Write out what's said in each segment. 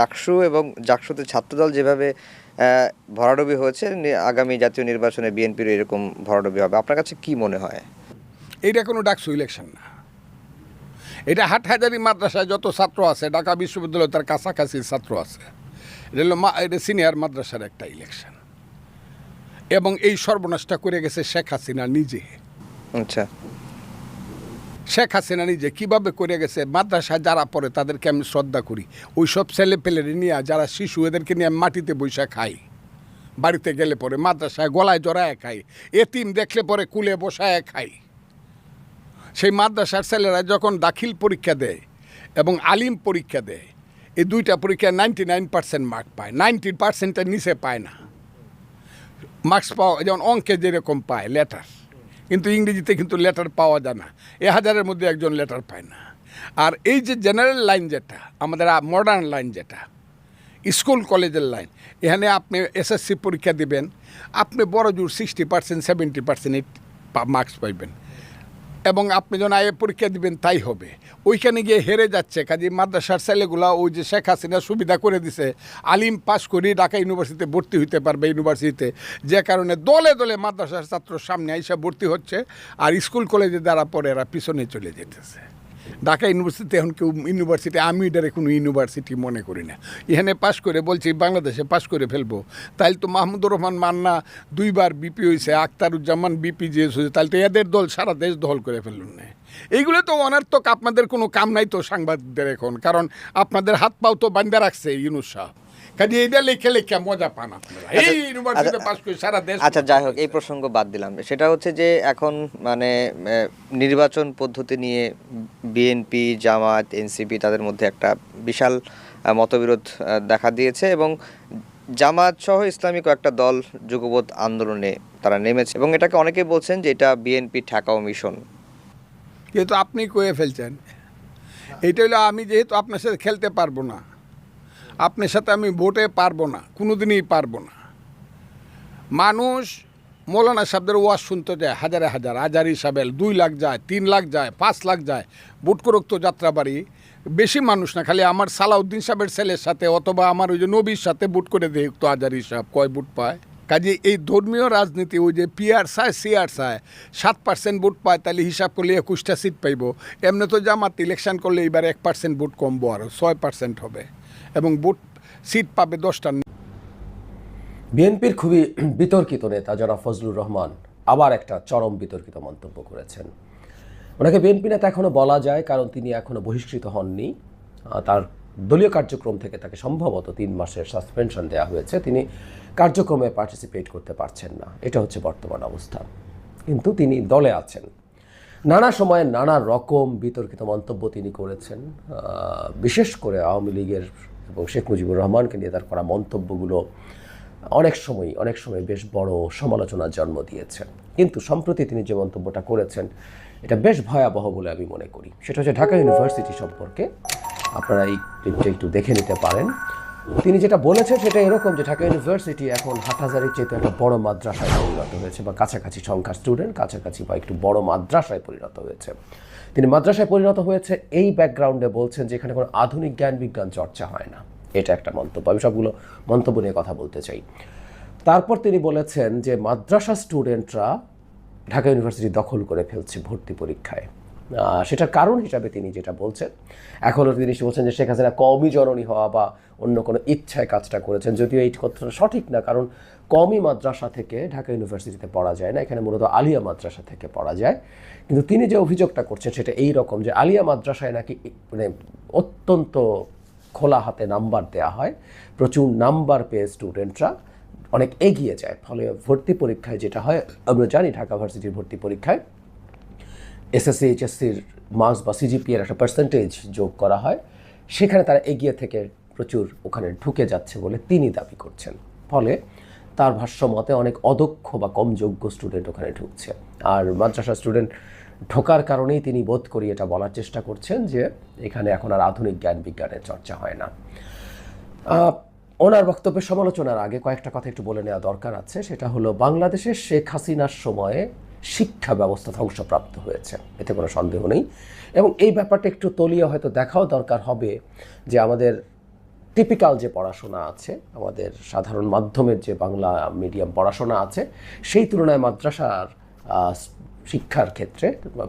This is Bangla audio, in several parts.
ডাকসু এবং জাকসুতে ছাত্রদল যেভাবে ভরাডুবি হয়েছে আগামী জাতীয় নির্বাচনে বিএনপির এরকম ভরাডুবি হবে। আপনার কাছে কি মনে হয়? এটা কোনো ডাকসু ইলেকশন না। এটা হাট হাটহাজারি মাদ্রাসায় যত ছাত্র আছে ঢাকা বিশ্ববিদ্যালয় তার কাছাকাছি ছাত্র আছে। এটা হলো মা এটা সিনিয়র মাদ্রাসার একটা ইলেকশন এবং এই সর্বনাশটা করে গেছে শেখ হাসিনা নিজে। আচ্ছা। শেখ হাসিনা নিজে কীভাবে করে গেছে, মাদ্রাসায় যারা পড়ে তাদেরকে আমি শ্রদ্ধা করি। ওই সব ছেলে পেলেরে নিয়ে, যারা শিশু, এদেরকে নিয়ে মাটিতে বৈশা খাই বাড়িতে গেলে পরে মাদ্রাসায় গলায় জড়ায় খাই এতিম দেখলে পরে কুলে বসায় খাই সেই মাদ্রাসার ছেলেরা যখন দাখিল পরীক্ষা দেয় এবং আলিম পরীক্ষা দেয়, এই দুইটা পরীক্ষায় নাইনটি নাইন পার্সেন্ট মার্ক পায় নাইনটি পার্সেন্টের নিচে পায় না। মার্কস পাওয়া যেমন অঙ্কে যেরকম পায় লেটার কিন্তু ইংরেজিতে কিন্তু লেটার পাওয়া যায় না। এ হাজারের মধ্যে একজন লেটার পায় না। আর এই যে জেনারেল লাইন যেটা, আমাদের মডার্ন লাইন যেটা স্কুল কলেজের লাইন এখানে আপনি এসএসসি পরীক্ষা দিবেন, আপনি বড় জোর sixty percent seventy percent marks পাইবেন। এবং আপনি যখন আয়ে পরীক্ষা দিবেন, তাই হবে। ওইখানে গিয়ে হেরে যাচ্ছে। কাজে মাদ্রাসার ছেলেগুলা, ওই যে শেখ হাসিনা সুবিধা করে দিছে, আলিম পাস করি ঢাকা ইউনিভার্সিটিতে ভর্তি হইতে পারবে ইউনিভার্সিটিতে। যে কারণে দলে দলে মাদ্রাসার ছাত্র সামনে আইসা ভর্তি হচ্ছে, আর স্কুল কলেজে দ্বারা পরে এরা পিছনে চলে যেতেছে। ঢাকা ইউনিভার্সিটি এখন কেউ ইউনিভার্সিটি, আমি এটারে কোনো ইউনিভার্সিটি মনে করি না। এখানে পাশ করে বলছি, বাংলাদেশে পাশ করে ফেলব। তাইলে তো মাহমুদুর রহমান মান্না দুইবার বিপি হয়েছে আখতারুজ্জামান বিপি জিএস হয়েছে তাহলে তো এদের দল সারা দেশ দল করে ফেলুন না এইগুলো তো অনার্থক, আপনাদের কোনো কাম নাই তো সাংবাদিকদের এখন, কারণ আপনাদের হাত পাও তো বান্ধা রাখছে ইউনুস সাহেব কাজে এইটা লেখে লেখে মজা পান আপনারা এই ইউনিভার্সিটিতে পাশ করে সারা দেশ আচ্ছা যাই হোক এই প্রসঙ্গ বাদ দিলাম সেটা হচ্ছে যে এখন মানে নির্বাচন পদ্ধতি নিয়ে বিএনপি জামাত এনসিপি তাদের মধ্যে একটা বিশাল মতবিরোধ দেখা দিয়েছে এবং জামাত সহ ইসলামী কয়েকটা দল যুগবোধ আন্দোলনে তারা নেমেছে এবং এটাকে অনেকেই বলছেন যে এটা বিএনপি ঠেকাও মিশন কিন্তু আপনি কয়ে ফেলছেন এইটা হলো আমি যেহেতু আপনার সাথে খেলতে পারব না আপনার সাথে আমি ভোটে পারব না কোনো দিনই পারব না। মানুষ মৌলানা সাহেবদের ওয়াজ শুনতে যায়, হাজারে হাজার হাজার হিসাবে দুই লাখ যায়, তিন লাখ যায়, পাঁচ লাখ যায় বুট করুক তো যাত্রাবাড়ি। বেশি মানুষ না, খালি আমার সালাউদ্দিন সাহেবের ছেলের সাথে অথবা আমার ওই যে নবীর সাথে বুট করে দেয় তো হাজার হিসাব কয় বুট পায়? কাজে এই ধর্মীয় রাজনীতি, ওই যে পিআর চায় সিআর চায় সাত পার্সেন্ট ভোট পায়, তাহলে হিসাব করলে একুশটা সিট পাইব। এমনি তো জামাত ইলেকশন করলে এবার এক পার্সেন্ট ভোট কমবো আরও ছয় পার্সেন্ট হবে। এবং ভোট সিট পাবে দশটা বিএনপির খুবই বিতর্কিত নেতা যারা ফজলুর রহমান আবার একটা চরম বিতর্কিত মন্তব্য করেছেন। ওনাকে বিএনপি নেতা এখনও বলা যায়, কারণ তিনি এখনও বহিষ্কৃত হননি। তার দলীয় কার্যক্রম থেকে তাকে সম্ভবত তিন মাসের সাসপেনশন দেওয়া হয়েছে। তিনি কার্যক্রমে পার্টিসিপেট করতে পারছেন না। এটা হচ্ছে বর্তমান অবস্থা। কিন্তু তিনি দলে আছেন। নানা সময়ে নানা রকম বিতর্কিত মন্তব্য তিনি করেছেন বিশেষ করে আওয়ামী লীগের এবং শেখ মুজিবুর রহমানকে নিয়ে তার করা মন্তব্যগুলো অনেক সময় অনেক সময় বেশ বড় সমালোচনার জন্ম দিয়েছে কিন্তু সম্প্রতি তিনি যে মন্তব্যটা করেছেন, এটা বেশ ভয়াবহ বলে আমি মনে করি। সেটা হচ্ছে ঢাকা ইউনিভার্সিটি সম্পর্কে আপনারা এই একটু দেখে নিতে পারেন। তিনি যেটা বলেছেন সেটা এরকম যে ঢাকা ইউনিভার্সিটি এখন হাটহাজারির চেয়ে একটা বড় মাদ্রাসায় পরিণত হয়েছে বা কাছাকাছি সংখ্যার স্টুডেন্ট কাছাকাছি বা একটু বড় মাদ্রাসায় পরিণত হয়েছে। তিনি মাদ্রাসায় পরিণত হয়েছে এই ব্যাকগ্রাউন্ডে বলছেন যে এখানে কোনো আধুনিক জ্ঞান বিজ্ঞান চর্চা হয় না। এটা একটা মন্তব্য। আমি সবগুলো মন্তব্য নিয়ে কথা বলতে চাই। তারপর তিনি বলেছেন যে মাদ্রাসা স্টুডেন্টরা ঢাকা ইউনিভার্সিটি দখল করে ফেলছে ভর্তি পরীক্ষায়। সেটার কারণ হিসাবে তিনি যেটা বলছেন। এখনও তিনি বলছেন যে শেখ হাসিনা কমই জননী হওয়া বা অন্য কোনো ইচ্ছায় কাজটা করেছেন, যদিও এই কথাটা সঠিক না, কারণ কমই মাদ্রাসা থেকে ঢাকা ইউনিভার্সিটিতে পড়া যায় না, এখানে মূলত আলিয়া মাদ্রাসা থেকে পড়া যায়। কিন্তু তিনি যে অভিযোগটা করছেন সেটা এই রকম যে আলিয়া মাদ্রাসায় নাকি মানে অত্যন্ত খোলা হাতে নাম্বার দেওয়া হয়, প্রচুর নাম্বার পেয়ে স্টুডেন্টরা, অনেক এগিয়ে যায়। ফলে ভর্তি পরীক্ষায় যেটা হয়, আমরা জানি ঢাকা ভার্সিটির ভর্তি পরীক্ষায় এসএসসি এইচএসসির মার্কস বা সিজিপি এর একটা পার্সেন্টেজ যোগ করা হয়। সেখানে তারা এগিয়ে থেকে প্রচুর ওখানে ঢুকে যাচ্ছে বলে তিনি দাবি করছেন। ফলে তার ভাষ্য মতে অনেক অদক্ষ বা কম যোগ্য স্টুডেন্ট ওখানে ঢুকছে। আর মাদ্রাসা স্টুডেন্ট ঢোকার কারণেই তিনি বোধ করি এটা বলার চেষ্টা করছেন যে এখানে এখন আর আধুনিক জ্ঞান বিজ্ঞানের চর্চা হয় না। ওনার বক্তব্যের সমালোচনার আগে কয়েকটা কথা একটু বলে নেওয়া দরকার আছে। সেটা হলো, বাংলাদেশের শেখ হাসিনার সময়ে শিক্ষা ব্যবস্থা ধ্বংসপ্রাপ্ত হয়েছে, এতে কোনো সন্দেহ নেই। এবং এই ব্যাপারটা একটু তলিয়ে হয়তো দেখাও দরকার হবে যে আমাদের টিপিক্যাল যে পড়াশোনা আছে, আমাদের সাধারণ মাধ্যমের যে বাংলা মিডিয়াম পড়াশোনা আছে, সেই তুলনায় মাদ্রাসার শিক্ষার ক্ষেত্রে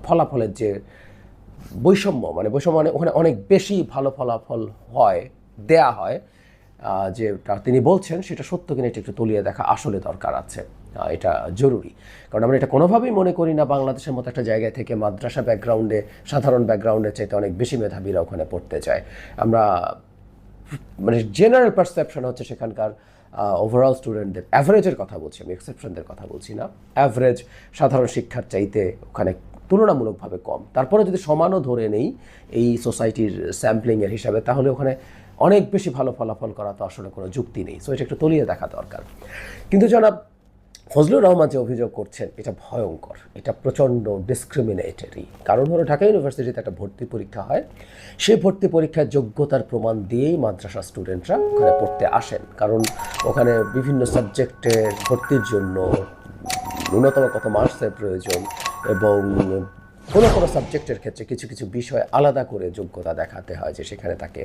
ফলাফলের যে বৈষম্য মানে বৈষম্য মানে ওখানে অনেক বেশি ভালো ফলাফল হয়, দেয়া হয় যে তিনি বলছেন, সেটা সত্য কিনা এটা একটু তলিয়ে দেখা আসলে দরকার আছে। এটা জরুরি। কারণ আমরা এটা কোনোভাবেই মনে করি না বাংলাদেশের মতো একটা জায়গায় থেকে মাদ্রাসা ব্যাকগ্রাউন্ডে সাধারণ ব্যাকগ্রাউন্ডে চাইতে অনেক বেশি মেধাবীরা ওখানে পড়তে যায় আমরা মানে জেনারেল পারসেপশন হচ্ছে সেখানকার ওভারঅল স্টুডেন্টদের অ্যাভারেজের কথা বলছি, আমি এক্সেপশনদের কথা বলছি না। অ্যাভারেজ সাধারণ শিক্ষার চাইতে ওখানে তুলনামূলকভাবে কম। তারপরে যদি সমানও ধরে নেই এই সোসাইটির স্যাম্পলিংয়ের হিসাবে, তাহলে ওখানে অনেক বেশি ভালো ফলাফল করা তো আসলে কোনো যুক্তি নেই। সো এটা একটু তলিয়ে দেখা দরকার। কিন্তু জনাব ফজলুর রহমান যে অভিযোগ করছেন, এটা ভয়ঙ্কর, এটা প্রচণ্ড ডিসক্রিমিনেটরি কারণ হলো ঢাকা ইউনিভার্সিটিতে একটা ভর্তি পরীক্ষা হয়। সেই ভর্তি পরীক্ষার যোগ্যতার প্রমাণ দিয়েই মাদ্রাসা স্টুডেন্টরা ওখানে পড়তে আসেন। কারণ ওখানে বিভিন্ন সাবজেক্টের ভর্তির জন্য ন্যূনতম কত মার্কসের প্রয়োজন এবং কোনো কোনো সাবজেক্টের ক্ষেত্রে কিছু কিছু বিষয় আলাদা করে যোগ্যতা দেখাতে হয় যে সেখানে তাকে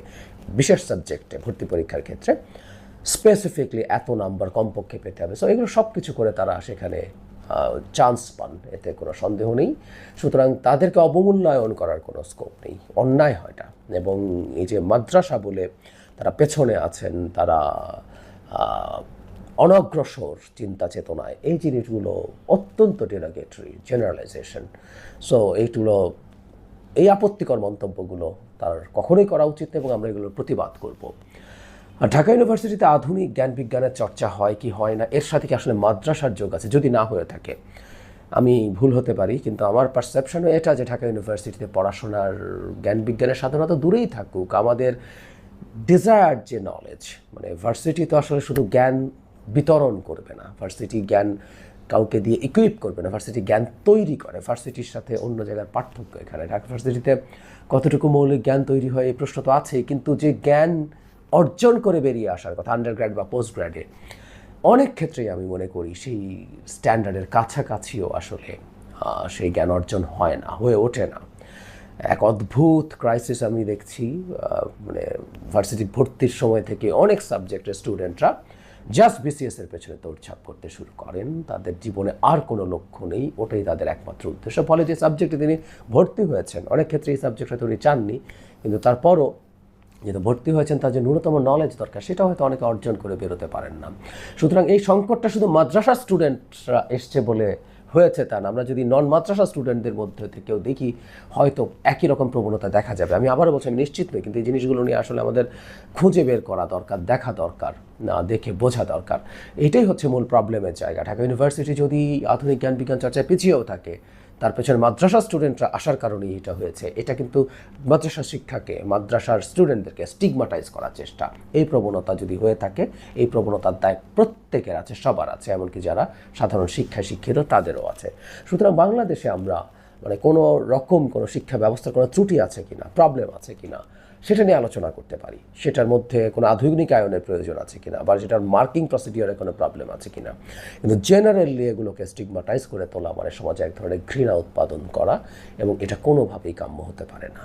বিশেষ সাবজেক্টে ভর্তি পরীক্ষার ক্ষেত্রে। স্পেসিফিকলি এত নাম্বার কমপক্ষে পেতে হবে। সো এগুলো সব কিছু করে তারা সেখানে চান্স পান। এতে কোনো সন্দেহ নেই। সুতরাং তাদেরকে অবমূল্যায়ন করার কোনো স্কোপ নেই। অন্যায় হয়টা এবং এই যে মাদ্রাসা বলে তারা পেছনে আছেন, তারা অনগ্রসর চিন্তা চেতনায়, এই জিনিসগুলো অত্যন্ত ডেরাগেটরি জেনারেলাইজেশন সো এইগুলো, এই আপত্তিকর মন্তব্যগুলো তার কখনোই করা উচিত এবং আমরা এগুলোর প্রতিবাদ করব। ঢাকা ইউনিভার্সিটিতে আধুনিক জ্ঞান বিজ্ঞানের চর্চা হয় কি হয় না, এর সাথে কি আসলে মাদ্রাসার যোগ আছে যদি না হয়ে থাকে? আমি ভুল হতে পারি, কিন্তু আমার পারসেপশনও এটা যে ঢাকা ইউনিভার্সিটিতে পড়াশোনার জ্ঞান বিজ্ঞানের সাধারণত দূরেই থাকুক। আমাদের ডিজায়ার যে নলেজ মানে ভার্সিটি তো আসলে শুধু জ্ঞান বিতরণ করবে না ভার্সিটি জ্ঞান কাউকে দিয়ে ইকুইপ করবে না ভার্সিটি জ্ঞান তৈরি করে ভার্সিটির সাথে অন্য জায়গার পার্থক্য এখানে। ঢাকা ভার্সিটিতে কতটুকু মৌলিক জ্ঞান তৈরি হয় এই প্রশ্ন তো আছেই, কিন্তু যে জ্ঞান অর্জন করে বেরিয়ে আসার কথা আন্ডার গ্র্যাড বা পোস্ট গ্র্যাডে অনেক ক্ষেত্রেই আমি মনে করি সেই স্ট্যান্ডার্ডের কাছাকাছিও আসলে সেই জ্ঞান অর্জন হয় না, হয়ে ওঠে না। এক অদ্ভুত ক্রাইসিস আমি দেখছি মানে ভার্সিটি ভর্তির সময় থেকে অনেক সাবজেক্টের স্টুডেন্টরা জাস্ট বিসিএস এর পেছনে দৌড়ঝাঁপ করতে শুরু করেন। তাদের জীবনে আর কোনো লক্ষ্য নেই, ওটাই তাদের একমাত্র উদ্দেশ্য। ফলে যে সাবজেক্টে তিনি ভর্তি হয়েছেন, অনেক ক্ষেত্রে এই সাবজেক্টটা তিনি চাননি, কিন্তু তারপরও যেহেতু ভর্তি হয়েছেন, তার যে ন্যূনতম নলেজ দরকার, সেটা হয়তো অনেকে অর্জন করে বেরোতে পারেন না। সুতরাং এই সংকটটা শুধু মাদ্রাসা স্টুডেন্টরা এসছে বলে হয়েছে তা না। আমরা যদি নন মাদ্রাসা স্টুডেন্টদের মধ্যে থেকেও দেখি, হয়তো একই রকম প্রবণতা দেখা যাবে। আমি আবারও বলছি, আমি নিশ্চিত নই, কিন্তু এই জিনিসগুলো নিয়ে আসলে আমাদের খুঁজে বের করা দরকার, দেখা দরকার, না, দেখে বোঝা দরকার। এটাই হচ্ছে মূল প্রবলেমের জায়গা। ঢাকা ইউনিভার্সিটি যদি আধুনিক জ্ঞান বিজ্ঞান চর্চায় পিছিয়েও থাকে তার পেছনে মাদ্রাসা স্টুডেন্টরা আসার কারণেই এটা হয়েছে। এটা কিন্তু মাদ্রাসা শিক্ষাকে, মাদ্রাসার স্টুডেন্টদেরকে স্টিগমাটাইজ করার চেষ্টা। এই প্রবণতা যদি হয়ে থাকে, এই প্রবণতার দায় প্রত্যেকের আছে, সবার আছে, এমনকি যারা সাধারণ শিক্ষায় শিক্ষিত, তাদেরও আছে। সুতরাং বাংলাদেশে আমরা মানে কোনো রকম কোনো শিক্ষা ব্যবস্থার কোনো ত্রুটি আছে কিনা প্রবলেম আছে কিনা সেটা নিয়ে আলোচনা করতে পারি। সেটার মধ্যে কোনো আধুনিক আয়নের প্রয়োজন আছে কিনা বা সেটার মার্কিং প্রসিডিওরে কোনো প্রবলেম আছে কিনা। কিন্তু জেনারেলি এগুলোকে স্টিগমাটাইজ করে তোলা মানে সমাজে এক ধরনের ঘৃণা উৎপাদন করা এবং এটা কোনোভাবেই কাম্য হতে পারে না।